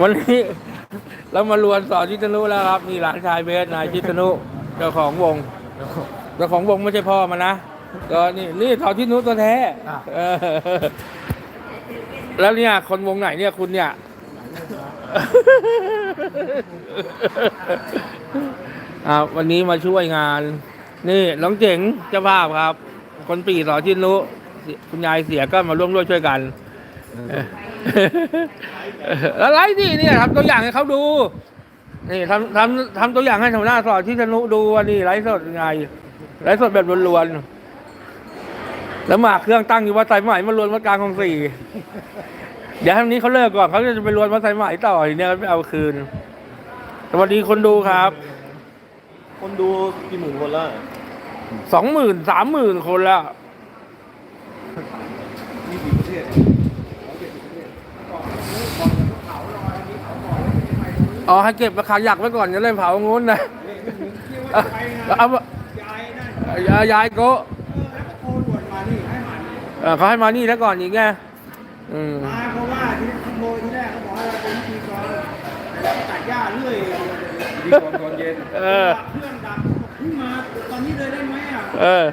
วันนี้เรามารวนสอนชิตนุแล้วครับมีหลานชายเบสนายชิตนุเจ้าของวงเจ้าของวงไม่ใช่พ่อมันนะก็นี่นี่สอนชิตนุตัวแท้อะเออแล้วเนี่ยคนวงไหนเนี่ยคุณเนี่ยอ่าวันนี้มาช่วยงาน นี่น้องเจ๋งเจ้าภาพครับ คนปีสอนชิตนุคุณยายเสียก็มาร่วมด้วยช่วยกัน อะไรนี่เนี่ยทำตัวอย่างให้เขาดูนี่ทำทำทำตัวอย่างให้หัวหน้าสอนที่ธนุดูว่านี่ไลฟ์สดยังไงไลฟ์สดแบบล้วนๆแล้วหมากเครื่องตั้งอยู่วัดสายไหมมารวนวัดกลางของสี่เดี๋ยวทางนี้เขาเลิกก่อนเขาจะไปรวนวัดสายไหมต่อทีเนี้ยไม่เอาคืนสวัสดีคนดูครับ คนดูกี่หมื่นคนแล้วสองหมื่นสามหมื่นคนแล้วยี่สิบประเทศ อ๋อให้เก็บราคาหยักไว้ก่อนจะเล่นเผางูนนะเอาเอายายายโกะเออเขาให้มานี่แล้วก่อนอีกไงอืมมาเพราะว่าที่ขโมยที่แรกเขาบอกว่าเราเป็นพิธีกรตัดหญ้าเรื่อยดีกว่าตอนเย็นเออเครื่องดับเพิ่งมาตอนนี้เลยได้ไหมอะเออ